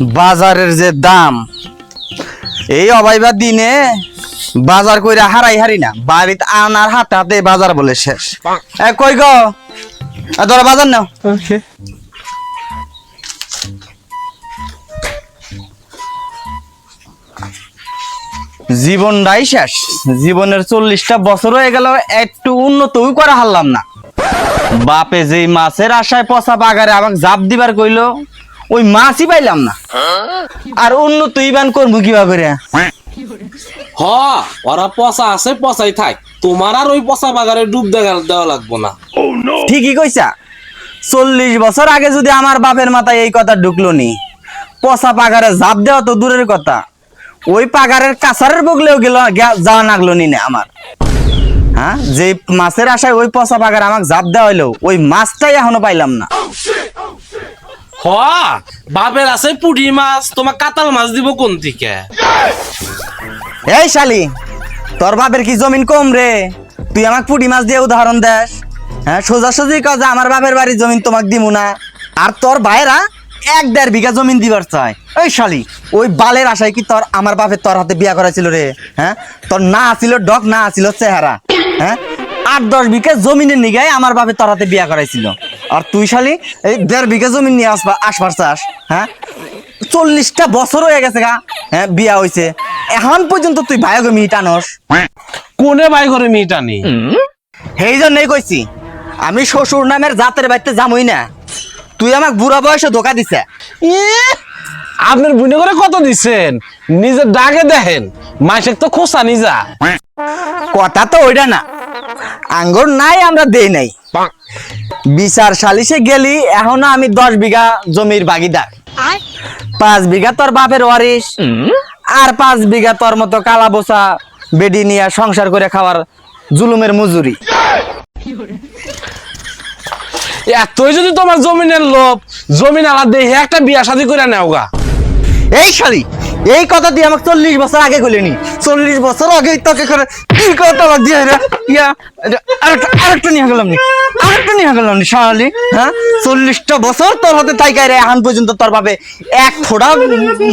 বাজারের যে দাম এই অবাইবার দিনে বাজার কইরা হারাই হারি না বাড়িতে আনার হাতে হাতে বাজার বলে শেষ। এ কই গো? ধরো বাজার নাও। জীবনটাই শেষ। জীবনের চল্লিশটা বছর হয়ে গেল একটু উন্নতও করা হারলাম না। বাপে যেই মাছের আশায় পচা বাগারে আমাকে জাপ দিবার কইলো ওই মাছই পাইলাম না। আর অন্য তুই ইবান করব কিবা করে হ ওরা পচা আছে পচাই থাক। তোমার আর ওই পচা বাগারে ডুব দেখা দেওয়া লাগবো না। ঠিকই কইছা। চল্লিশ বছর আগে যদি আমার বাপের মাথায় এই কথা ঢুকলো নি পচা পাগারে জাপ দেওয়া তো দূরের কথা। ওই পাগারের কাছারের বগলেও গেল যাওয়া নাগলো নি না আমার। হ্যাঁ? যে মাছের আশায় ওই পচা পাগারে আমাকে জাপ দেওয়া হইল ওই মাছটাই এখনও পাইলাম না। হ, বাপের আছে পুঁটি মাছ তোমার কাতাল মাছ দিব কোন থেকে? এই শালি, তোর বাপের কি জমিন কম রে? তুই আমাকে পুটি মাছ দিয়ে উদাহরণ দেস। হ্যাঁ সোজাসুজি কাজ আমার বাপের বাড়ির জমিন তোমাকে দিব না। আর তোর ভাইরা এক দেড় বিঘা জমিন দিবার চায়। ওই শালি, ওই বালের আশায় কি তোর আমার বাপের তোর হাতে বিয়া করাছিল রে? হ্যাঁ তোর না আছিল ডক না আছিল চেহারা। হ্যাঁ আট দশ বিঘা জমিনের নিগায় আমার বাপের তোর হাতে বিয়া করাইছিল। আর তুই শালি এই দেড় বিঘা জমি নিয়ে আসবা আসবার চাস হ্যাঁ? চল্লিশটা বছর হয়ে গেছে গা হ্যাঁ বিয়া হইছে। এখন পর্যন্ত তুই ভাইগ মিট আনস। কোনে বাই করে মেয়েটা নেই সেই জন্যই কইছি আমি শ্বশুর নামের জাতের বাড়িতে যামই না। তুই আমাক বুড়া বয়সে ধোকা দিছে। আপনার বুনে করে কত দিছেন? নিজের ডাকে দেখেন মাসে তো খোসা নিজা। কথা তো ওইটা না আঙ্গুর নাই আমরা দেই নাই। বিচার সালিশে গেলি এখনও আমি দশ বিঘা জমির বাগিদার পাঁচ বিঘা তোর বাপের ওয়ারিস আর পাঁচ বিঘা তোর মতো কালা বোসা বেডি নিয়ে সংসার করে খাওয়ার জুলুমের মজুরি। এতই যদি তোমার জমিনের লোভ জমিন আলা দেখে একটা বিয়া শাদি করে নেও গা। এই শালি এই কথা দিয়ে আমাকে চল্লিশ বছর আগে খুলেনি। চল্লিশ বছর আগে তোকে করে কি কথা দিয়ে ইয়া আরেকটা আরেকটা নিয়ে গেলাম নি। আরেকটা নিয়ে গেলাম নি শালি হ্যাঁ? চল্লিশটা বছর তোর হাতে তাইকাই রে এখন পর্যন্ত তোর ভাবে এক ফোড়া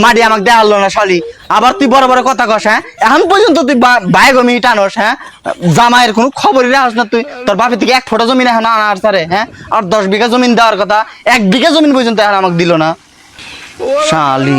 মাটি আমাকে দেওয়া হলো না শালি আবার তুই বড় বড় কথা কস হ্যাঁ? এখন পর্যন্ত তুই বাই গমি টানোস হ্যাঁ? জামাইয়ের কোনো খবরই রাখস না তুই। তোর বাপের থেকে এক ফোটা জমিন এখন আনার সারে হ্যাঁ? আর দশ বিঘা জমিন দেওয়ার কথা এক বিঘা জমিন পর্যন্ত এখন আমাকে দিল না। শালি